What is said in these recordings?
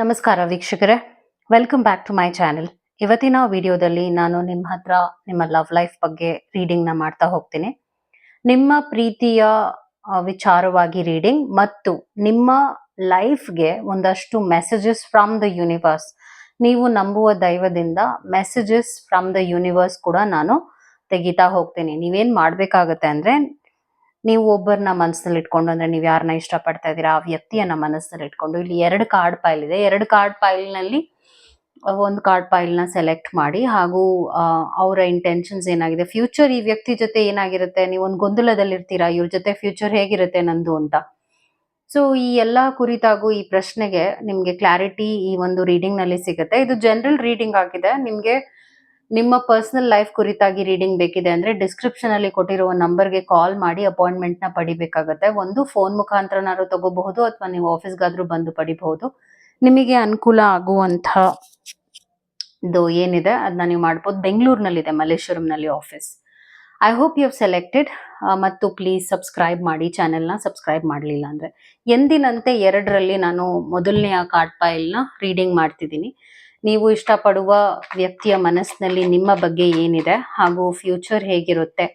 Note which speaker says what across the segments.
Speaker 1: ನಮಸ್ಕಾರ ವೀಕ್ಷಕರೇ. Welcome back to my channel ಇವತ್ತಿನ ವಿಡಿಯೋದಲ್ಲಿ ನಾನು ನಿಮ್ಮ ಹತ್ರ ನಿಮ್ಮ ಲವ್ ಲೈಫ್ ಬಗ್ಗೆ ರೀಡಿಂಗ್ನ ಮಾಡ್ತಾ ಹೋಗ್ತೀನಿ. ನಿಮ್ಮ ಪ್ರೀತಿಯ ವಿಚಾರವಾಗಿ ರೀಡಿಂಗ್ ಮತ್ತು ನಿಮ್ಮ ಲೈಫ್ಗೆ ಒಂದಷ್ಟು ಮೆಸೇಜಸ್ ಫ್ರಮ್ ದ ಯೂನಿವರ್ಸ್ ನೀವು ನಂಬುವ ದೈವದಿಂದ ಮೆಸೇಜಸ್ ಫ್ರಮ್ ದ ಯೂನಿವರ್ಸ್ ಕೂಡ ನಾನು ತೆಗಿತಾ ಹೋಗ್ತೀನಿ. ನೀವೇನು ಮಾಡಬೇಕಾಗತ್ತೆ ಅಂದ್ರೆ ನೀವು ಒಬ್ಬರನ್ನ ಮನಸ್ಸಲ್ಲಿ ಇಟ್ಕೊಂಡು ಅಂದ್ರೆ ನೀವು ಯಾರನ್ನ ಇಷ್ಟಪಡ್ತಾ ಇದ್ದೀರಾ? ಆ ವ್ಯಕ್ತಿಯನ್ನ ಮನಸ್ಸಲ್ಲಿ ಇಟ್ಕೊಂಡು ಇಲ್ಲಿ ಎರಡು ಕಾರ್ಡ್ ಪೈಲ್ ಇದೆ. ಎರಡು ಕಾರ್ಡ್ ಪೈಲ್ನಲ್ಲಿ ಒಂದು ಕಾರ್ಡ್ ಪೈಲ್ನ ಸೆಲೆಕ್ಟ್ ಮಾಡಿ ಹಾಗೂ ಅವರ ಇಂಟೆನ್ಷನ್ಸ್ ಏನಾಗಿದೆ? ಫ್ಯೂಚರ್ ಈ ವ್ಯಕ್ತಿ ಜೊತೆ ಏನಾಗಿರುತ್ತೆ? ನೀವು ಒಂದು ಗೊಂದಲದಲ್ಲಿ ಇರ್ತೀರಾ? ಇವ್ರ ಜೊತೆ ಫ್ಯೂಚರ್ ಹೇಗಿರುತ್ತೆ ನಂದು ಅಂತ. ಸೊ ಈ ಎಲ್ಲ ಕುರಿತಾಗೂ ಈ ಪ್ರಶ್ನೆಗೆ ನಿಮ್ಗೆ ಕ್ಲಾರಿಟಿ ಈ ಒಂದು ರೀಡಿಂಗ್ನಲ್ಲಿ ಸಿಗುತ್ತೆ. ಇದು ಜನರಲ್ ರೀಡಿಂಗ್ ಆಗಿದೆ. ನಿಮ್ಗೆ ನಿಮ್ಮ ಪರ್ಸನಲ್ ಲೈಫ್ ಕುರಿತಾಗಿ ರೀಡಿಂಗ್ ಬೇಕಿದೆ ಅಂದ್ರೆ ಡಿಸ್ಕ್ರಿಪ್ಷನ್ ಅಲ್ಲಿ ಕೊಟ್ಟಿರುವ ನಂಬರ್ಗೆ ಕಾಲ್ ಮಾಡಿ ಅಪಾಯಿಂಟ್ಮೆಂಟ್ನ ಪಡಿಬೇಕಾಗತ್ತೆ. ಒಂದು ಫೋನ್ ಮುಖಾಂತರನಾದ್ರು ತಗೋಬಹುದು ಅಥವಾ ನೀವು ಆಫೀಸ್ಗಾದ್ರೂ ಬಂದು ಪಡಿಬಹುದು. ನಿಮಗೆ ಅನುಕೂಲ ಆಗುವಂತ ಇದು ಏನಿದೆ? ಅದನ್ನ ನೀವು ಮಾಡ್ಬೋದು. ಬೆಂಗಳೂರಿನಲ್ಲಿದೆ, ಮಲ್ಲೇಶ್ವರಂನಲ್ಲಿ office I hope you have selected ಮತ್ತು ಪ್ಲೀಸ್ ಸಬ್ಸ್ಕ್ರೈಬ್ ಮಾಡಿ. ಚಾನೆಲ್ನ ಸಬ್ಸ್ಕ್ರೈಬ್ ಮಾಡಲಿಲ್ಲ ಅಂದ್ರೆ ಎಂದಿನಂತೆ ಎರಡರಲ್ಲಿ ನಾನು ಮೊದಲನೆಯ ಕಾರ್ಡ್ನ ರೀಡಿಂಗ್ ಮಾಡ್ತಿದ್ದೀನಿ. ನೀವು ಇಷ್ಟಪಡುವ ವ್ಯಕ್ತಿಯ ಮನಸ್ಸಿನಲ್ಲಿ ನಿಮ್ಮ ಬಗ್ಗೆ ಏನಿದೆ ಹಾಗೂ ಫ್ಯೂಚರ್ ಹೇಗಿರುತ್ತೆ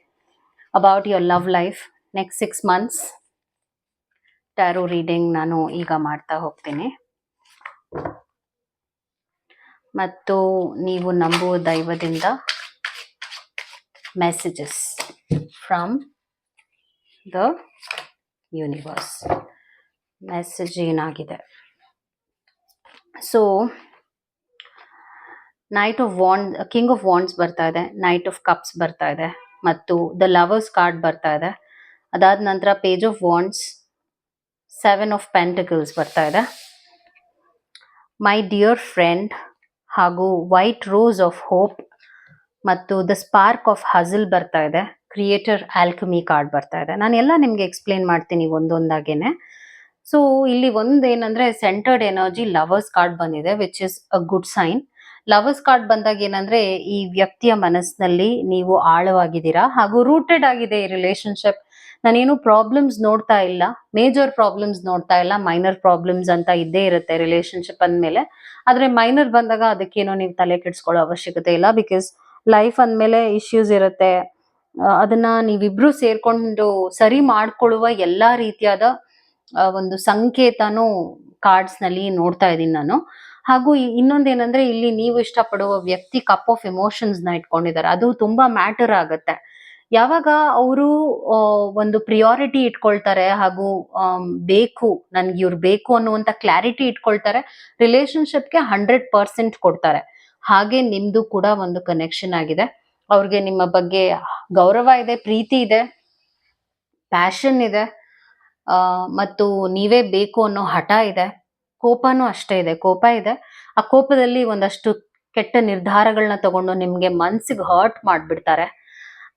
Speaker 1: about your love life next six months tarot reading ನಾನು ಈಗ ಮಾಡ್ತಾ ಹೋಗ್ತೀನಿ. ಮತ್ತು ನೀವು ನಂಬುವ ದೈವದಿಂದ messages from the universe message ಏನಾಗಿದೆ? So knight of wand king of wands ಬರ್ತಾ ಇದೆ ನೈಟ್ ಆಫ್ ಕಪ್ಸ್ ಬರ್ತಾ ಇದೆ, ಮತ್ತು ದ ಲವರ್ಸ್ ಕಾರ್ಡ್ ಬರ್ತಾ ಇದೆ. ಅದಾದ ನಂತರ page of wands seven of pentacles ಬರ್ತಾ ಇದೆ. ಮೈ ಡಿಯರ್ ಫ್ರೆಂಡ್ ಹಾಗೂ ವೈಟ್ ರೋಸ್ ಆಫ್ ಹೋಪ್ ಮತ್ತು ದ ಸ್ಪಾರ್ಕ್ ಆಫ್ ಹಝಲ್ ಬರ್ತಾ ಇದೆ. ಕ್ರಿಯೇಟರ್ ಆಲ್ಕಮಿ ಕಾರ್ಡ್ ಬರ್ತಾ ಇದೆ. ನಾನು ಎಲ್ಲ ನಿಮಗೆ ಎಕ್ಸ್ಪ್ಲೇನ್ ಮಾಡ್ತೀನಿ ಒಂದೊಂದಾಗೇನೆ. ಸೊ ಇಲ್ಲಿ ಒಂದೇನಂದ್ರೆ ಸೆಂಟರ್ಡ್ ಎನರ್ಜಿ ಲವರ್ಸ್ ಕಾರ್ಡ್ ಬಂದಿದೆ which is a good sign lovers card ಬಂದಾಗ ಏನಂದ್ರೆ ಈ ವ್ಯಕ್ತಿಯ ಮನಸ್ಸಿನಲ್ಲಿ ನೀವು ಆಳವಾಗಿದ್ದೀರಾ ಹಾಗೂ ರೂಟೆಡ್ ಆಗಿದೆ ಈ ರಿಲೇಶನ್ಶಿಪ್ ನಾನೇನು ಪ್ರಾಬ್ಲಮ್ಸ್ ನೋಡ್ತಾ ಇಲ್ಲ, ಮೇಜರ್ ಪ್ರಾಬ್ಲಮ್ಸ್ ನೋಡ್ತಾ ಇಲ್ಲ, ಮೈನರ್ ಪ್ರಾಬ್ಲಮ್ಸ್ ಅಂತ ಇದ್ದೇ ಇರುತ್ತೆ ರಿಲೇಶನ್ಶಿಪ್ ಅಂದ್ಮೇಲೆ. ಆದರೆ ಮೈನರ್ ಬಂದಾಗ ಅದಕ್ಕೇನೋ ನೀವು ತಲೆ ಕೆಡಿಸ್ಕೊಳ್ಳೋ ಅವಶ್ಯಕತೆ ಇಲ್ಲ ಬಿಕಾಸ್ ಲೈಫ್ ಅಂದಮೇಲೆ ಇಶ್ಯೂಸ್ ಇರುತ್ತೆ. ಅದನ್ನ ನೀವಿಬ್ರು ಸೇರ್ಕೊಂಡು ಸರಿ ಮಾಡ್ಕೊಳ್ಳುವ ಎಲ್ಲಾ ರೀತಿಯಾದ ಒಂದು ಸಂಕೇತನೂ ಕಾರ್ಡ್ಸ್ನಲ್ಲಿ ನೋಡ್ತಾ ಇದ್ದೀನಿ ನಾನು. ಹಾಗೂ ಇನ್ನೊಂದೇನಂದ್ರೆ ಇಲ್ಲಿ ನೀವು ಇಷ್ಟಪಡುವ ವ್ಯಕ್ತಿ ಕಪ್ ಆಫ್ ಎಮೋಷನ್ಸ್ನ ಇಟ್ಕೊಂಡಿದ್ದಾರೆ. ಅದು ತುಂಬಾ ಮ್ಯಾಟರ್ ಆಗತ್ತೆ. ಯಾವಾಗ ಅವರು ಒಂದು ಪ್ರಿಯಾರಿಟಿ ಇಟ್ಕೊಳ್ತಾರೆ ಹಾಗೂ ಬೇಕು, ನನ್ಗೆ ಇವ್ರು ಬೇಕು ಅನ್ನುವಂತ ಕ್ಲಾರಿಟಿ ಇಟ್ಕೊಳ್ತಾರೆ ರಿಲೇಶನ್ಶಿಪ್ಗೆ ಹಂಡ್ರೆಡ್ ಪರ್ಸೆಂಟ್ ಕೊಡ್ತಾರೆ. ಹಾಗೆ ನಿಮ್ದು ಕೂಡ ಒಂದು ಕನೆಕ್ಷನ್ ಆಗಿದೆ. ಅವ್ರಿಗೆ ನಿಮ್ಮ ಬಗ್ಗೆ ಗೌರವ ಇದೆ, ಪ್ರೀತಿ ಇದೆ ಪ್ಯಾಷನ್ ಇದೆ ಮತ್ತು ನೀವೇ ಬೇಕು ಅನ್ನೋ ಹಠ ಇದೆ. ಕೋಪನೂ ಅಷ್ಟೇ ಇದೆ. ಕೋಪ ಇದೆ. ಆ ಕೋಪದಲ್ಲಿ ಒಂದಷ್ಟು ಕೆಟ್ಟ ನಿರ್ಧಾರಗಳನ್ನ ತಗೊಂಡು ನಿಮ್ಗೆ ಮನ್ಸಿಗೆ ಹರ್ಟ್ ಮಾಡ್ಬಿಡ್ತಾರೆ.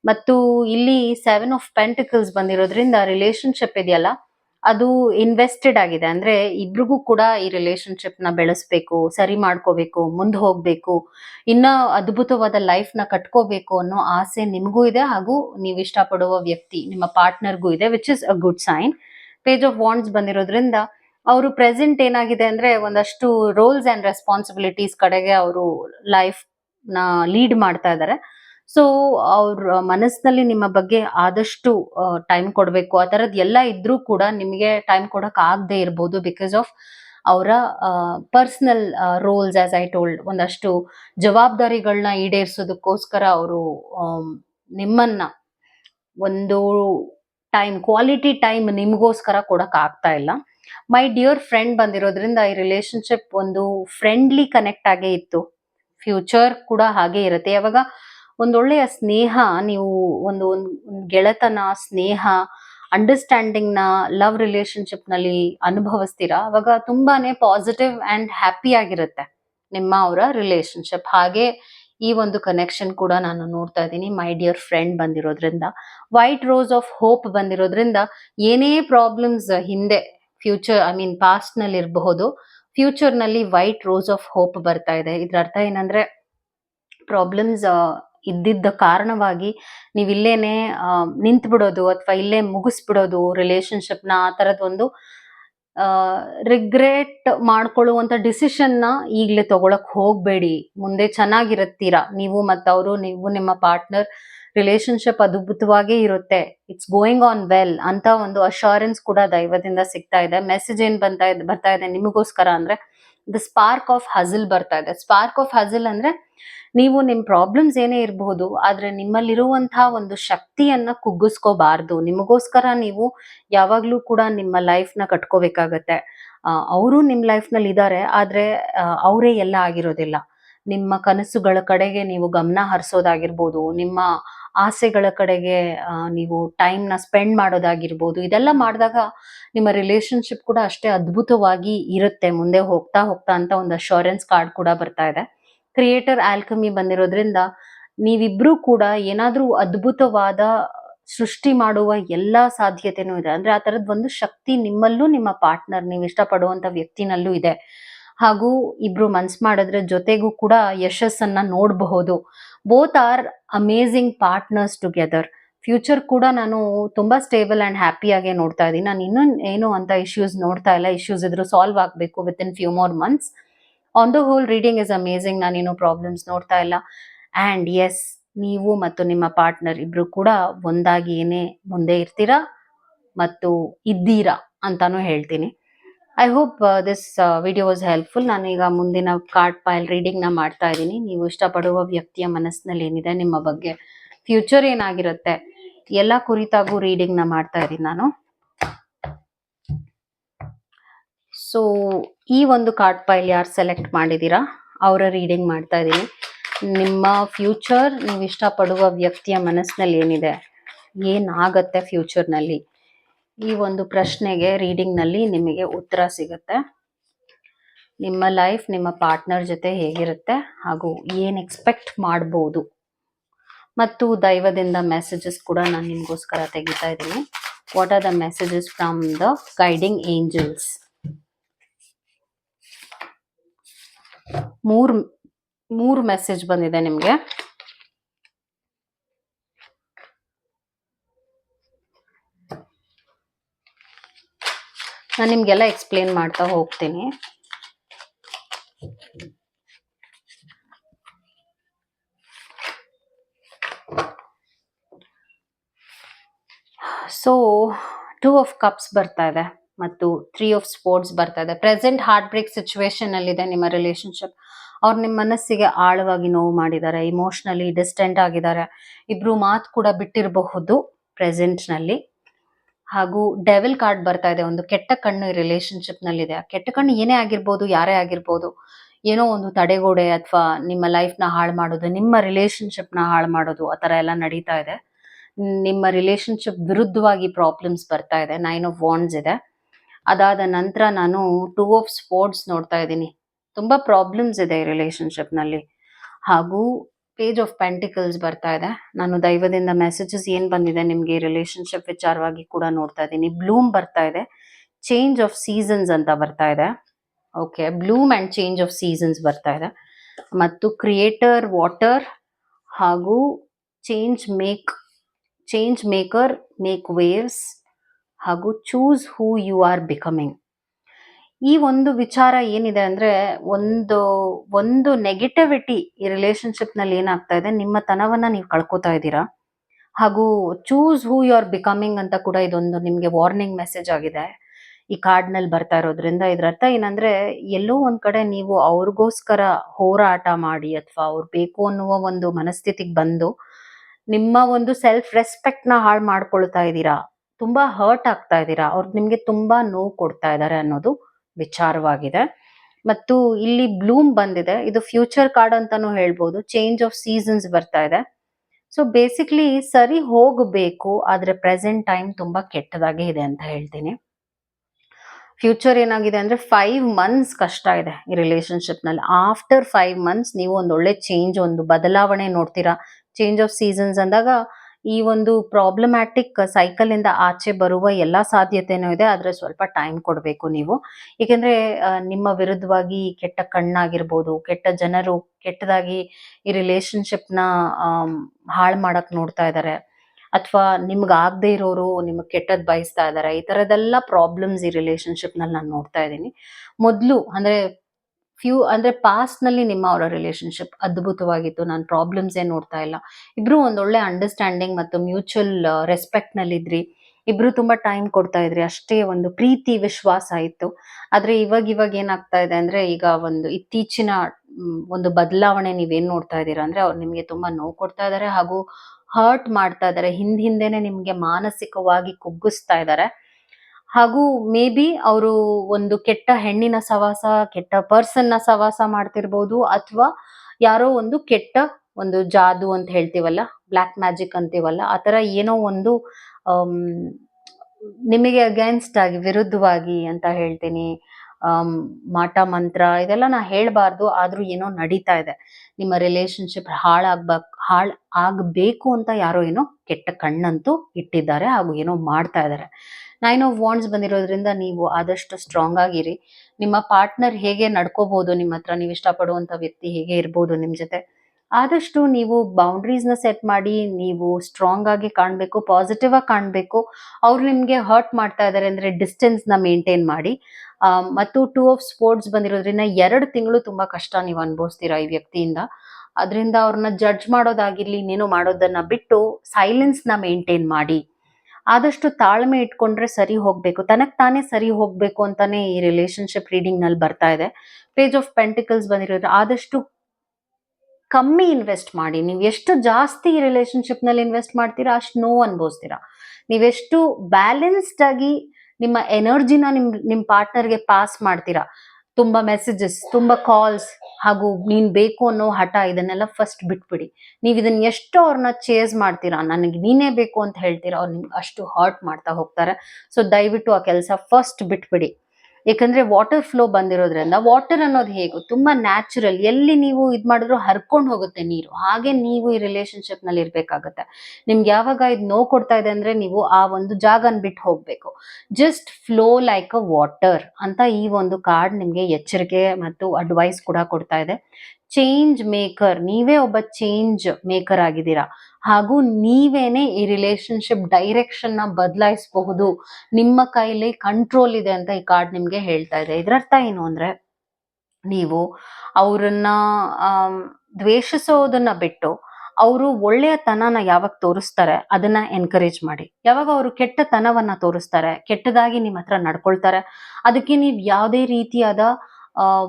Speaker 1: ಮತ್ತು ಇಲ್ಲಿ ಸೆವೆನ್ ಆಫ್ ಪೆಂಟಿಕಲ್ಸ್ ಬಂದಿರೋದ್ರಿಂದ ರಿಲೇಶನ್ಶಿಪ್ ಇದೆಯಲ್ಲ, ಅದು ಇನ್ವೆಸ್ಟೆಡ್ ಆಗಿದೆ. ಅಂದ್ರೆ ಇಬ್ರಿಗೂ ಕೂಡ ಈ ರಿಲೇಶನ್ಶಿಪ್ನ ಬೆಳೆಸ್ಬೇಕು, ಸರಿ ಮಾಡ್ಕೋಬೇಕು, ಮುಂದೆ ಹೋಗ್ಬೇಕು, ಇನ್ನ ಅದ್ಭುತವಾದ ಲೈಫ್ನ ಕಟ್ಕೋಬೇಕು ಅನ್ನೋ ಆಸೆ ನಿಮಗೂ ಇದೆ. ಹಾಗೂ ನೀವು ಇಷ್ಟಪಡುವ ವ್ಯಕ್ತಿ ನಿಮ್ಮ ಪಾರ್ಟ್ನರ್ಗೂ ಇದೆ which is a good sign page of wands ಬಂದಿರೋದ್ರಿಂದ ಅವರು ಪ್ರೆಸೆಂಟ್ ಏನಾಗಿದೆ ಅಂದ್ರೆ ಒಂದಷ್ಟು ರೋಲ್ಸ್ ಅಂಡ್ ರೆಸ್ಪಾನ್ಸಿಬಿಲಿಟೀಸ್ ಕಡೆಗೆ ಅವರು ಲೈಫ್ನ ಲೀಡ್ ಮಾಡ್ತಾ ಇದ್ದಾರೆ ಸೊ ಅವ್ರ ಮನಸ್ಸಿನಲ್ಲಿ ನಿಮ್ಮ ಬಗ್ಗೆ ಆದಷ್ಟು ಟೈಮ್ ಕೊಡಬೇಕು. ಆ ಥರದ್ದು ಎಲ್ಲ ಇದ್ರೂ ಕೂಡ ನಿಮಗೆ ಟೈಮ್ ಕೊಡಕ್ ಆಗದೆ ಇರ್ಬೋದು ಬಿಕಾಸ್ ಆಫ್ ಅವರ personal roles as I told ಒಂದಷ್ಟು ಜವಾಬ್ದಾರಿಗಳನ್ನ ಈಡೇರಿಸೋದಕ್ಕೋಸ್ಕರ ಅವರು ನಿಮ್ಮನ್ನ ಒಂದು ಟೈಮ್ ಕ್ವಾಲಿಟಿ ಟೈಮ್ ನಿಮಗೋಸ್ಕರ ಕೊಡಕ್ಕೆ ಆಗ್ತಾ ಇಲ್ಲ. ಮೈ ಡಿಯರ್ ಫ್ರೆಂಡ್ ಬಂದಿರೋದ್ರಿಂದ ಈ ರಿಲೇಶನ್ಶಿಪ್ ಒಂದು ಫ್ರೆಂಡ್ಲಿ ಕನೆಕ್ಟ್ ಆಗೇ ಇತ್ತು. ಫ್ಯೂಚರ್ ಕೂಡ ಹಾಗೆ ಇರುತ್ತೆ. ಯಾವಾಗ ಒಂದೊಳ್ಳೆಯ ಸ್ನೇಹ, ನೀವು ಒಂದು ಒಂದು ಗೆಳೆತನ, ಸ್ನೇಹ ಅಂಡರ್ಸ್ಟ್ಯಾಂಡಿಂಗ್ನ ಲವ್ ರಿಲೇಶನ್ಶಿಪ್ನಲ್ಲಿ ಅನುಭವಿಸ್ತೀರಾ? ಅವಾಗ ತುಂಬಾನೇ ಪಾಸಿಟಿವ್ ಅಂಡ್ ಹ್ಯಾಪಿ ಆಗಿರುತ್ತೆ ನಿಮ್ಮ ಅವರ ರಿಲೇಶನ್ಶಿಪ್ ಹಾಗೆ ಈ ಒಂದು ಕನೆಕ್ಷನ್ ಕೂಡ ನಾನು ನೋಡ್ತಾ ಇದ್ದೀನಿ ಮೈ ಡಿಯರ್ ಫ್ರೆಂಡ್ ಬಂದಿರೋದ್ರಿಂದ. ವೈಟ್ ರೋಸ್ ಆಫ್ ಹೋಪ್ ಬಂದಿರೋದ್ರಿಂದ ಏನೇ ಪ್ರಾಬ್ಲಮ್ಸ್ ಹಿಂದೆ ಫ್ಯೂಚರ್ ಐ ಮೀನ್ ಪಾಸ್ಟ್ನಲ್ಲಿ ಇರಬಹುದು ಫ್ಯೂಚರ್ನಲ್ಲಿ ವೈಟ್ ರೋಸ್ ಆಫ್ ಹೋಪ್ ಬರ್ತಾ ಇದೆ. ಇದ್ರ ಅರ್ಥ ಏನಂದ್ರೆ ಪ್ರಾಬ್ಲಮ್ಸ್ ಇದ್ದಿದ್ದ ಕಾರಣವಾಗಿ ನೀವು ಇಲ್ಲೇನೆ ನಿಂತು ಬಿಡೋದು ಅಥವಾ ಇಲ್ಲೇ ಮುಗಿಸ್ಬಿಡೋದು ರಿಲೇಶನ್ಶಿಪ್ನ ಆ ತರದ್ ಒಂದು ರಿಗ್ರೆಟ್ ಮಾಡ್ಕೊಳ್ಳುವಂತ ಡಿಸಿಷನ್ನ ಈಗಲೇ ತಗೊಳಕ್ ಹೋಗಬೇಡಿ. ಮುಂದೆ ಚೆನ್ನಾಗಿರುತ್ತೀರಾ? ನೀವು ಮತ್ತು ಅವರು ನೀವು ನಿಮ್ಮ ಪಾರ್ಟ್ನರ್ ರಿಲೇಶನ್ಶಿಪ್ ಅದ್ಭುತವಾಗೇ ಇರುತ್ತೆ. ಇಟ್ಸ್ ಗೋಯಿಂಗ್ ಆನ್ ವೆಲ್ ಅಂತ ಒಂದು ಅಶೂರೆನ್ಸ್ ಕೂಡ ದೈವದಿಂದ ಸಿಗ್ತಾ ಇದೆ. ಮೆಸೇಜ್ ಏನು ಬಂತಾ ಇದೆ, ಬರ್ತಾ ಇದೆ ನಿಮಗೋಸ್ಕರ ಅಂದ್ರೆ ದ ಸ್ಪಾರ್ಕ್ ಆಫ್ ಹಝಲ್ ಬರ್ತಾ ಇದೆ. ಸ್ಪಾರ್ಕ್ ಆಫ್ ಹಝಲ್ ಅಂದ್ರೆ ನೀವು ನಿಮ್ ಪ್ರಾಬ್ಲಮ್ಸ್ ಏನೇ ಇರಬಹುದು ಆದ್ರೆ ನಿಮ್ಮಲ್ಲಿರುವಂತಹ ಒಂದು ಶಕ್ತಿಯನ್ನ ಕುಗ್ಗಿಸ್ಕೋಬಾರ್ದು. ನಿಮಗೋಸ್ಕರ ನೀವು ಯಾವಾಗ್ಲೂ ಕೂಡ ನಿಮ್ಮ ಲೈಫ್ನ ಕಟ್ಕೋಬೇಕಾಗತ್ತೆ. ಅವರು ನಿಮ್ ಲೈಫ್ನಲ್ಲಿ ಇದ್ದಾರೆ ಆದ್ರೆ ಅವರೇ ಎಲ್ಲ ಆಗಿರೋದಿಲ್ಲ. ನಿಮ್ಮ ಕನಸುಗಳ ಕಡೆಗೆ ನೀವು ಗಮನ ಹರಿಸೋದಾಗಿರ್ಬೋದು, ನಿಮ್ಮ ಆಸೆಗಳ ಕಡೆಗೆ ನೀವು ಟೈಮ್ನ ಸ್ಪೆಂಡ್ ಮಾಡೋದಾಗಿರ್ಬೋದು, ಇದೆಲ್ಲ ಮಾಡಿದಾಗ ನಿಮ್ಮ ರಿಲೇಶನ್ಶಿಪ್ ಕೂಡ ಅಷ್ಟೇ ಅದ್ಭುತವಾಗಿ ಇರುತ್ತೆ, ಮುಂದೆ ಹೋಗ್ತಾ ಹೋಗ್ತಾ ಅಂತ ಒಂದು ಅಶ್ಯೂರೆನ್ಸ್ ಕಾರ್ಡ್ ಕೂಡ ಬರ್ತಾ ಇದೆ. ಕ್ರಿಯೇಟರ್ ಆಲ್ಕಮಿ ಬಂದಿರೋದ್ರಿಂದ ನೀವಿಬ್ರು ಕೂಡ ಏನಾದರೂ ಅದ್ಭುತವಾದ ಸೃಷ್ಟಿ ಮಾಡುವ ಎಲ್ಲಾ ಸಾಧ್ಯತೆನೂ ಇದೆ. ಅಂದ್ರೆ ಆ ತರದ್ ಒಂದು ಶಕ್ತಿ ನಿಮ್ಮಲ್ಲೂ, ನಿಮ್ಮ ಪಾರ್ಟ್ನರ್ ನೀವು ಇಷ್ಟಪಡುವಂತ ವ್ಯಕ್ತಿನಲ್ಲೂ ಇದೆ. ಹಾಗೂ ಇಬ್ರು ಮನ್ಸ್ ಮಾಡೋದ್ರ ಜೊತೆಗೂ ಕೂಡ ಯಶಸ್ಸನ್ನ ನೋಡಬಹುದು. Both are amazing partners together future ಕೂಡ ನಾನು ತುಂಬಾ ಸ್ಟೇಬಲ್ ಅಂಡ್ ಹ್ಯಾಪಿಯಾಗೆ ನೋಡ್ತಾ ಇದ್ದೀನಿ. ನಾನು ಇನ್ನೂ ಏನು ಅಂತ ಇಶ್ಯೂಸ್ ನೋಡ್ತಾ ಇಲ್ಲ. ಇಶ್ಯೂಸ್ ಇದ್ರು ಸಾಲ್ವ್ ಆಗಬೇಕು within few more months on the whole reading is amazing ನಾನೇನು ಪ್ರಾಬ್ಲಮ್ಸ್ ನೋಡ್ತಾ ಇಲ್ಲ. ಆ್ಯಂಡ್ ಎಸ್ ನೀವು ಮತ್ತು ನಿಮ್ಮ ಪಾರ್ಟ್ನರ್ ಇಬ್ರು ಕೂಡ ಒಂದಾಗಿ ಏನೇ ಮುಂದೆ ಇರ್ತೀರಾ ಮತ್ತು ಇದ್ದೀರಾ ಅಂತಾನು ಹೇಳ್ತೀನಿ. I hope this video was helpful ನಾನೀಗ ಮುಂದಿನ ಕಾರ್ಡ್ ಪೈಲ್ ರೀಡಿಂಗ್ನ ಮಾಡ್ತಾ ಇದ್ದೀನಿ. ನೀವು ಇಷ್ಟಪಡುವ ವ್ಯಕ್ತಿಯ ಮನಸ್ಸಿನಲ್ಲಿ ಏನಿದೆ, ನಿಮ್ಮ ಬಗ್ಗೆ ಫ್ಯೂಚರ್ ಏನಾಗಿರುತ್ತೆ, ಎಲ್ಲ ಕುರಿತಾಗೂ ರೀಡಿಂಗ್ನ ಮಾಡ್ತಾ ಇದ್ದೀನಿ ನಾನು. ಸೊ ಈ ಒಂದು ಕಾರ್ಡ್ ಪೈಲ್ ಯಾರು ಸೆಲೆಕ್ಟ್ ಮಾಡಿದ್ದೀರಾ, ಅವರ ರೀಡಿಂಗ್ ಮಾಡ್ತಾ ಇದ್ದೀನಿ. ನಿಮ್ಮ ಫ್ಯೂಚರ್ ನೀವು ಇಷ್ಟಪಡುವ ವ್ಯಕ್ತಿಯ ಮನಸ್ಸಿನಲ್ಲಿ ಏನಿದೆ, ಏನಾಗತ್ತೆ ಫ್ಯೂಚರ್ನಲ್ಲಿ ಈ ಒಂದು ಪ್ರಶ್ನೆಗೆ ರೀಡಿಂಗ್ನಲ್ಲಿ ನಿಮಗೆ ಉತ್ತರ ಸಿಗುತ್ತೆ. ನಿಮ್ಮ ಲೈಫ್, ನಿಮ್ಮ ಪಾರ್ಟ್ನರ್ ಜೊತೆ ಹೇಗಿರುತ್ತೆ ಹಾಗೂ ಏನು ಎಕ್ಸ್ಪೆಕ್ಟ್ ಮಾಡ್ಬೋದು. ಮತ್ತು ದೈವದಿಂದ ಮೆಸೇಜಸ್ ಕೂಡ ನಾನು ನಿಮಗೋಸ್ಕರ ತೆಗಿತಾ ಇದ್ದೀನಿ. What are the messages from the guiding angels ಮೂರು ಮೂರು ಮೆಸೇಜ್ ಬಂದಿದೆ ನಿಮಗೆ. ನಾನು ನಿಮಗೆಲ್ಲ ಎಕ್ಸ್ಪ್ಲೇನ್ ಮಾಡ್ತಾ ಹೋಗ್ತೀನಿ. ಸೊ ಟೂ ಆಫ್ ಕಪ್ಸ್ ಬರ್ತಾ ಇದೆ ಮತ್ತು ತ್ರೀ ಆಫ್ ಸ್ಪೋರ್ಟ್ಸ್ ಬರ್ತಾ ಇದೆ. ಪ್ರೆಸೆಂಟ್ ಹಾರ್ಟ್ ಬ್ರೇಕ್ ಸಿಚುವೇಶನ್ ಅಲ್ಲಿದೆ ನಿಮ್ಮ ರಿಲೇಶನ್ಶಿಪ್ ಅವ್ರು ನಿಮ್ಮ ಮನಸ್ಸಿಗೆ ಆಳವಾಗಿ ನೋವು ಮಾಡಿದ್ದಾರೆ ಇಮೋಷ್ನಲಿ ಡಿಸ್ಟೆಂಟ್ ಆಗಿದ್ದಾರೆ. ಇಬ್ರು ಮಾತು ಕೂಡ ಬಿಟ್ಟಿರಬಹುದು ಪ್ರೆಸೆಂಟ್ನಲ್ಲಿ. ಹಾಗೂ ಡೆವಿಲ್ ಕಾರ್ಡ್ ಬರ್ತಾ ಇದೆ. ಒಂದು ಕೆಟ್ಟ ಕಣ್ಣು ರಿಲೇಶನ್ಶಿಪ್ ನಲ್ಲಿದೆ. ಆ ಕೆಟ್ಟ ಕಣ್ಣು ಏನೇ ಆಗಿರ್ಬೋದು, ಯಾರೇ ಆಗಿರ್ಬೋದು, ಏನೋ ಒಂದು ತಡೆಗೋಡೆ ಅಥವಾ ನಿಮ್ಮ ಲೈಫ್ನ ಹಾಳು ಮಾಡೋದು, ನಿಮ್ಮ ರಿಲೇಶನ್ಶಿಪ್ನ ಹಾಳು ಮಾಡೋದು, ಆ ಥರ ಎಲ್ಲ ನಡೀತಾ ಇದೆ. ನಿಮ್ಮ ರಿಲೇಶನ್ಶಿಪ್ ವಿರುದ್ಧವಾಗಿ ಪ್ರಾಬ್ಲಮ್ಸ್ ಬರ್ತಾ ಇದೆ. ನೈನ್ ಆಫ್ ವಾಂಡ್ಸ್ ಇದೆ. ಅದಾದ ನಂತರ ನಾನು ಟೂ ಆಫ್ ಸ್ಪೋರ್ಟ್ಸ್ ನೋಡ್ತಾ ಇದ್ದೀನಿ. ತುಂಬಾ ಪ್ರಾಬ್ಲಮ್ಸ್ ಇದೆ ಈ ರಿಲೇಶನ್ಶಿಪ್ನಲ್ಲಿ. ಹಾಗೂ ಪೇಜ್ ಆಫ್ ಪೆಂಟಿಕಲ್ಸ್ ಬರ್ತಾ ಇದೆ. ನಾನು ದೈವದಿಂದ ಮೆಸೇಜಸ್ ಏನ್ ಬಂದಿದೆ ನಿಮ್ಗೆ ರಿಲೇಶನ್ಶಿಪ್ ವಿಚಾರವಾಗಿ ಕೂಡ ನೋಡ್ತಾ ಇದ್ದೀನಿ. ಬ್ಲೂಮ್ ಬರ್ತಾ ಇದೆ. ಚೇಂಜ್ ಆಫ್ ಸೀಸನ್ಸ್ ಅಂತ ಬರ್ತಾ ಇದೆ. Okay, bloom and change of seasons ಬರ್ತಾ ಇದೆ. ಮತ್ತು ಕ್ರಿಯೇಟರ್, ವಾಟರ್ ಹಾಗೂ change make, change maker, make waves ಹಾಗೂ choose who you are becoming. ಈ ಒಂದು ವಿಚಾರ ಏನಿದೆ ಅಂದ್ರೆ ಒಂದು ಒಂದು ನೆಗೆಟಿವಿಟಿ ಈ ರಿಲೇಶನ್ಶಿಪ್ನಲ್ಲಿ ಏನಾಗ್ತಾ ಇದೆ, ನಿಮ್ಮ ತನವನ್ನ ನೀವು ಕಳ್ಕೊತಾ ಇದ್ದೀರಾ? ಹಾಗೂ choose who you are becoming ಅಂತ ಕೂಡ ಇದೊಂದು ನಿಮ್ಗೆ ವಾರ್ನಿಂಗ್ ಮೆಸೇಜ್ ಆಗಿದೆ. ಈ ಕಾರ್ಡ್ನಲ್ಲಿ ಬರ್ತಾ ಇರೋದ್ರಿಂದ ಇದ್ರ ಅರ್ಥ ಏನಂದ್ರೆ ಎಲ್ಲೋ ಒಂದ್ ಕಡೆ ನೀವು ಅವ್ರಿಗೋಸ್ಕರ ಹೋರಾಟ ಮಾಡಿ ಅಥವಾ ಅವ್ರು ಬೇಕು ಅನ್ನುವ ಒಂದು ಮನಸ್ಥಿತಿಗೆ ಬಂದು ನಿಮ್ಮ ಒಂದು ಸೆಲ್ಫ್ ರೆಸ್ಪೆಕ್ಟ್ನ ಹಾಳು ಮಾಡ್ಕೊಳ್ತಾ ಇದ್ದೀರಾ? ತುಂಬಾ ಹರ್ಟ್ ಆಗ್ತಾ ಇದ್ದೀರಾ? ಅವ್ರು ನಿಮ್ಗೆ ತುಂಬಾ ನೋವು ಕೊಡ್ತಾ ಇದ್ದಾರೆ ಅನ್ನೋದು ವಿಚಾರವಾಗಿದೆ. ಮತ್ತು ಇಲ್ಲಿ ಬ್ಲೂಮ್ ಬಂದಿದೆ. ಇದು ಫ್ಯೂಚರ್ ಕಾರ್ಡ್ ಅಂತಾನು ಹೇಳ್ಬೋದು. ಚೇಂಜ್ ಆಫ್ ಸೀಸನ್ಸ್ ಬರ್ತಾ ಇದೆ. ಸೊ ಬೇಸಿಕ್ಲಿ ಸರಿ ಹೋಗಬೇಕು, ಆದ್ರೆ ಪ್ರೆಸೆಂಟ್ ಟೈಮ್ ತುಂಬಾ ಕೆಟ್ಟದಾಗೆ ಇದೆ ಅಂತ ಹೇಳ್ತೀನಿ. ಫ್ಯೂಚರ್ ಏನಾಗಿದೆ ಅಂದ್ರೆ ಫೈವ್ ಮಂತ್ಸ್ ಕಷ್ಟ ಇದೆ ಈ ರಿಲೇಶನ್ಶಿಪ್ನಲ್ಲಿ ಆಫ್ಟರ್ ಫೈವ್ ಮಂತ್ಸ್ ನೀವು ಒಂದು ಒಳ್ಳೆ ಚೇಂಜ್, ಒಂದು ಬದಲಾವಣೆ ನೋಡ್ತೀರಾ? ಚೇಂಜ್ ಆಫ್ ಸೀಸನ್ಸ್ ಅಂದಾಗ ಈ ಒಂದು ಪ್ರಾಬ್ಲಮ್ಯಾಟಿಕ್ ಸೈಕಲ್ ಇಂದ ಆಚೆ ಬರುವ ಎಲ್ಲ ಸಾಧ್ಯತೆನೂ ಇದೆ. ಆದ್ರೆ ಸ್ವಲ್ಪ ಟೈಮ್ ಕೊಡಬೇಕು ನೀವು. ಏಕೆಂದ್ರೆ ನಿಮ್ಮ ವಿರುದ್ಧವಾಗಿ ಕೆಟ್ಟ ಕಣ್ಣಾಗಿರ್ಬೋದು, ಕೆಟ್ಟ ಜನರು ಕೆಟ್ಟದಾಗಿ ಈ ರಿಲೇಶನ್ಶಿಪ್ನ ಹಾಳು ಮಾಡಕ್ ನೋಡ್ತಾ ಇದ್ದಾರೆ ಅಥವಾ ನಿಮ್ಗೆ ಆಗದೆ ಇರೋರು ನಿಮಗೆ ಕೆಟ್ಟದ್ ಬಯಸ್ತಾ ಇದ್ದಾರೆ ಈ ತರದೆಲ್ಲ ಪ್ರಾಬ್ಲಮ್ಸ್ ಈ ರಿಲೇಶನ್ಶಿಪ್ನಲ್ಲಿ ನಾನು ನೋಡ್ತಾ ಇದ್ದೀನಿ. ಮೊದಲು ಅಂದರೆ ಫ್ಯೂ ಅಂದ್ರೆ ಪಾಸ್ಟ್ನಲ್ಲಿ ನಿಮ್ಮ ಅವರ ರಿಲೇಶನ್ಶಿಪ್ ಅದ್ಭುತವಾಗಿತ್ತು. ನಾನು ಪ್ರಾಬ್ಲಮ್ಸ್ ಏನು ನೋಡ್ತಾ ಇಲ್ಲ. ಇಬ್ರು ಒಂದೊಳ್ಳೆ ಅಂಡರ್ಸ್ಟ್ಯಾಂಡಿಂಗ್ ಮತ್ತು ಮ್ಯೂಚುವಲ್ ರೆಸ್ಪೆಕ್ಟ್ನಲ್ಲಿದ್ರಿ ಇಬ್ರು ತುಂಬಾ ಟೈಮ್ ಕೊಡ್ತಾ ಇದ್ರಿ. ಅಷ್ಟೇ ಒಂದು ಪ್ರೀತಿ, ವಿಶ್ವಾಸ ಇತ್ತು. ಆದ್ರೆ ಇವಾಗ ಇವಾಗ ಏನಾಗ್ತಾ ಇದೆ ಅಂದ್ರೆ ಈಗ ಒಂದು ಇತ್ತೀಚಿನ ಒಂದು ಬದಲಾವಣೆ ನೀವೇನ್ ನೋಡ್ತಾ ಇದ್ದೀರಾ ಅಂದ್ರೆ ಅವ್ರು ನಿಮ್ಗೆ ತುಂಬಾ ನೋವು ಕೊಡ್ತಾ ಇದ್ದಾರೆ ಹಾಗೂ ಹರ್ಟ್ ಮಾಡ್ತಾ ಇದ್ದಾರೆ ಹಿಂದ್ ಹಿಂದೆನೆ ನಿಮ್ಗೆ ಮಾನಸಿಕವಾಗಿ ಕುಗ್ಗಿಸ್ತಾ ಇದ್ದಾರೆ ಹಾಗೂ ಮೇ ಬಿ ಅವರು ಒಂದು ಕೆಟ್ಟ ಹೆಣ್ಣಿನ ಸವಾಸ, ಕೆಟ್ಟ ಪರ್ಸನ್ನ ಸವಾಸ ಮಾಡ್ತಿರ್ಬೋದು ಅಥವಾ ಯಾರೋ ಒಂದು ಕೆಟ್ಟ ಒಂದು ಜಾದು ಅಂತ ಹೇಳ್ತೀವಲ್ಲ ಬ್ಲ್ಯಾಕ್ ಮ್ಯಾಜಿಕ್ ಅಂತೀವಲ್ಲ, ಆ ಥರ ಏನೋ ಒಂದು ನಿಮಗೆ ಅಗೇನ್ಸ್ಟ್ ಆಗಿ, ವಿರುದ್ಧವಾಗಿ ಅಂತ ಹೇಳ್ತೀನಿ. ಮಾಟ, ಮಂತ್ರ ಇದೆಲ್ಲ ನಾ ಹೇಳಬಾರ್ದು, ಆದ್ರೂ ಏನೋ ನಡೀತಾ ಇದೆ. ನಿಮ್ಮ ರಿಲೇಶನ್ಶಿಪ್ ಹಾಳಾಗ್ಬೇಕು ಹಾಳ್ ಆಗ್ಬೇಕು ಅಂತ ಯಾರೋ ಏನೋ ಕೆಟ್ಟ ಕಣ್ಣಂತೂ ಇಟ್ಟಿದ್ದಾರೆ ಹಾಗೂ ಏನೋ ಮಾಡ್ತಾ ಇದ್ದಾರೆ. ನೈನ್ ಆಫ್ ವಾಂಡ್ಸ್ ಬಂದಿರೋದ್ರಿಂದ ನೀವು ಆದಷ್ಟು ಸ್ಟ್ರಾಂಗ್ ಆಗಿರಿ. ನಿಮ್ಮ ಪಾರ್ಟ್ನರ್ ಹೇಗೆ ನಡ್ಕೋಬಹುದು ನಿಮ್ಮ ಹತ್ರ, ನೀವು ಇಷ್ಟಪಡುವಂತ ವ್ಯಕ್ತಿ ಹೇಗೆ ಇರ್ಬೋದು ನಿಮ್ ಜೊತೆ? ಆದಷ್ಟು ನೀವು ಬೌಂಡ್ರೀಸ್ನ ಸೆಟ್ ಮಾಡಿ, ನೀವು ಸ್ಟ್ರಾಂಗ್ ಆಗಿ ಕಾಣಬೇಕು ಪಾಸಿಟಿವ್ ಆಗಿ ಕಾಣಬೇಕು. ಅವ್ರು ನಿಮ್ಗೆ ಹರ್ಟ್ ಮಾಡ್ತಾ ಇದಾರೆ ಅಂದ್ರೆ ಡಿಸ್ಟೆನ್ಸ್ನ ಮೇಂಟೈನ್ ಮಾಡಿ. ಮತ್ತು ಟೂ ಆಫ್ ಸ್ಪೋರ್ಟ್ಸ್ ಬಂದಿರೋದ್ರಿಂದ ಎರಡು ತಿಂಗಳು ತುಂಬಾ ಕಷ್ಟ ನೀವು ಅನುಭವಿಸ್ತೀರಾ ಈ ವ್ಯಕ್ತಿಯಿಂದ. ಅದರಿಂದ ಅವ್ರನ್ನ ಜಡ್ಜ್ ಮಾಡೋದಾಗಿರ್ಲಿ ನೀನು ಮಾಡೋದನ್ನ ಬಿಟ್ಟು ಸೈಲೆನ್ಸ್ನ ಮೇಂಟೈನ್ ಮಾಡಿ. ಆದಷ್ಟು ತಾಳ್ಮೆ ಇಟ್ಕೊಂಡ್ರೆ ಸರಿ ಹೋಗ್ಬೇಕು. ತನಕ್ ತಾನೇ ಸರಿ ಹೋಗ್ಬೇಕು ಅಂತಾನೆ ಈ ರಿಲೇಶನ್ಶಿಪ್ ರೀಡಿಂಗ್ನಲ್ಲಿ ಬರ್ತಾ ಇದೆ. ಪೇಜ್ ಆಫ್ ಪೆಂಟಿಕಲ್ಸ್ ಬಂದಿರೋದು ಆದಷ್ಟು ಕಮ್ಮಿ ಇನ್ವೆಸ್ಟ್ ಮಾಡಿ. ನೀವು ಎಷ್ಟು ಜಾಸ್ತಿ ರಿಲೇಶನ್ಶಿಪ್ನಲ್ಲಿ ಇನ್ವೆಸ್ಟ್ ಮಾಡ್ತೀರಾ ಅಷ್ಟು ನೋವು ಅನ್ಭವಿಸ್ತೀರಾ. ನೀವೆಷ್ಟು ಬ್ಯಾಲೆನ್ಸ್ಡ್ ಆಗಿ ನಿಮ್ಮ ಎನರ್ಜಿನ ನಿಮ್ ನಿಮ್ ಪಾರ್ಟ್ನರ್ಗೆ ಪಾಸ್ ಮಾಡ್ತೀರಾ. ತುಂಬಾ ಮೆಸೇಜಸ್ ತುಂಬಾ ಕಾಲ್ಸ್ ಹಾಗೂ ನೀನ್ ಬೇಕು ಅನ್ನೋ ಹಠ ಇದನ್ನೆಲ್ಲ ಫಸ್ಟ್ ಬಿಟ್ಬಿಡಿ. ನೀವು ಇದನ್ನ ಎಷ್ಟು ಅವ್ರನ್ನ ಚೇಸ್ ಮಾಡ್ತೀರಾ, ನನಗೆ ನೀನೇ ಬೇಕು ಅಂತ ಹೇಳ್ತೀರಾ, ಅವ್ರು ನಿಮ್ಗೆ ಅಷ್ಟು ಹರ್ಟ್ ಮಾಡ್ತಾ ಹೋಗ್ತಾರೆ. ಸೊ ದಯವಿಟ್ಟು ಆ ಕೆಲಸ ಫಸ್ಟ್ ಬಿಟ್ಬಿಡಿ. ಯಾಕಂದ್ರೆ ವಾಟರ್ ಫ್ಲೋ ಬಂದಿರೋದ್ರಿಂದ ವಾಟರ್ ಅನ್ನೋದು ಹೇಗೋ ತುಂಬಾ ನ್ಯಾಚುರಲ್ ಎಲ್ಲಿ ನೀವು ಇದ್ ಮಾಡಿದ್ರು ಹರ್ಕೊಂಡು ಹೋಗುತ್ತೆ ನೀರು. ಹಾಗೆ ನೀವು ಈ ರಿಲೇಶನ್ಶಿಪ್ನಲ್ಲಿ ಇರ್ಬೇಕಾಗತ್ತೆ. ನಿಮ್ಗೆ ಯಾವಾಗ ಇದು ನೋವು ಕೊಡ್ತಾ ಇದೆ ಅಂದ್ರೆ ನೀವು ಆ ಒಂದು ಜಾಗನ್ ಬಿಟ್ಟು ಹೋಗ್ಬೇಕು. Just flow like a water ಅಂತ ಈ ಒಂದು ಕಾರ್ಡ್ ನಿಮ್ಗೆ ಎಚ್ಚರಿಕೆ ಮತ್ತು ಅಡ್ವೈಸ್ ಕೂಡ ಕೊಡ್ತಾ ಇದೆ. ಚೇಂಜ್ ಮೇಕರ್ ನೀವೇ ಒಬ್ಬ ಚೇಂಜ್ ಮೇಕರ್ ಆಗಿದ್ದೀರಾ. ಹಾಗೂ ನೀವೇನೆ ಈ ರಿಲೇಶನ್ಶಿಪ್ ಡೈರೆಕ್ಷನ್ನ ಬದಲಾಯಿಸಬಹುದು, ನಿಮ್ಮ ಕೈಲಿ ಕಂಟ್ರೋಲ್ ಇದೆ ಅಂತ ಈ ಕಾರ್ಡ್ ನಿಮ್ಗೆ ಹೇಳ್ತಾ ಇದೆ. ಇದರರ್ಥ ಏನು ಅಂದ್ರೆ, ನೀವು ಅವರನ್ನ ದ್ವೇಷಿಸೋದನ್ನ ಬಿಟ್ಟು ಅವರು ಒಳ್ಳೆಯತನನ ಯಾವಾಗ ತೋರಿಸ್ತಾರೆ ಅದನ್ನ ಎನ್ಕರೇಜ್ ಮಾಡಿ. ಯಾವಾಗ ಅವರು ಕೆಟ್ಟತನವನ್ನ ತೋರಿಸ್ತಾರೆ, ಕೆಟ್ಟದಾಗಿ ನಿಮ್ಮ ಹತ್ರ ನಡ್ಕೊಳ್ತಾರೆ, ಅದಕ್ಕೆ ನೀವು ಯಾವುದೇ ರೀತಿಯಾದ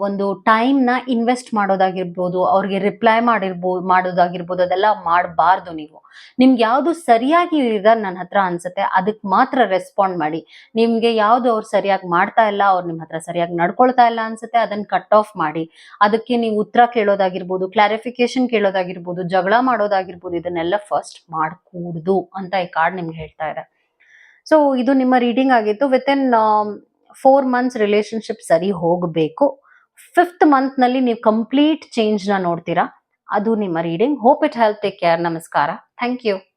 Speaker 1: ಒಂದು ಟೈಮ್ನ ಇನ್ವೆಸ್ಟ್ ಮಾಡೋದಾಗಿರ್ಬೋದು, ಅವ್ರಿಗೆ ರಿಪ್ಲೈ ಮಾಡಿರ್ಬೋದು ಮಾಡೋದಾಗಿರ್ಬೋದು, ಅದೆಲ್ಲ ಮಾಡಬಾರ್ದು ನೀವು. ನಿಮ್ಗೆ ಯಾವ್ದು ಸರಿಯಾಗಿ ಈಗ ನನ್ನ ಹತ್ರ ಅನ್ಸುತ್ತೆ ಅದಕ್ಕೆ ಮಾತ್ರ ರೆಸ್ಪಾಂಡ್ ಮಾಡಿ. ನಿಮ್ಗೆ ಯಾವ್ದು ಅವ್ರು ಸರಿಯಾಗಿ ಮಾಡ್ತಾ ಇಲ್ಲ, ಅವ್ರು ನಿಮ್ಮ ಹತ್ರ ಸರಿಯಾಗಿ ನಡ್ಕೊಳ್ತಾ ಇಲ್ಲ ಅನ್ಸುತ್ತೆ ಅದನ್ನ ಕಟ್ ಆಫ್ ಮಾಡಿ. ಅದಕ್ಕೆ ನೀವು ಉತ್ತರ ಕೇಳೋದಾಗಿರ್ಬೋದು ಕ್ಲಾರಿಫಿಕೇಶನ್ ಕೇಳೋದಾಗಿರ್ಬೋದು, ಜಗಳ ಮಾಡೋದಾಗಿರ್ಬೋದು, ಇದನ್ನೆಲ್ಲ ಫಸ್ಟ್ ಮಾಡಕೂಡ್ದು ಅಂತ ಈ ಕಾರ್ಡ್ ನಿಮ್ಗೆ ಹೇಳ್ತಾ ಇದೆ ಸೊ ಇದು ನಿಮ್ಮ ರೀಡಿಂಗ್ ಆಗಿತ್ತು. Within four months relationship ಸರಿ ಹೋಗಬೇಕು. ಫಿಫ್ತ್ ಮಂತ್ನಲ್ಲಿ ನೀವು ಕಂಪ್ಲೀಟ್ ಚೇಂಜ್ನ ನೋಡ್ತೀರಾ. ಅದು ನಿಮ್ಮ reading hope it help take care ನಮಸ್ಕಾರ. Thank you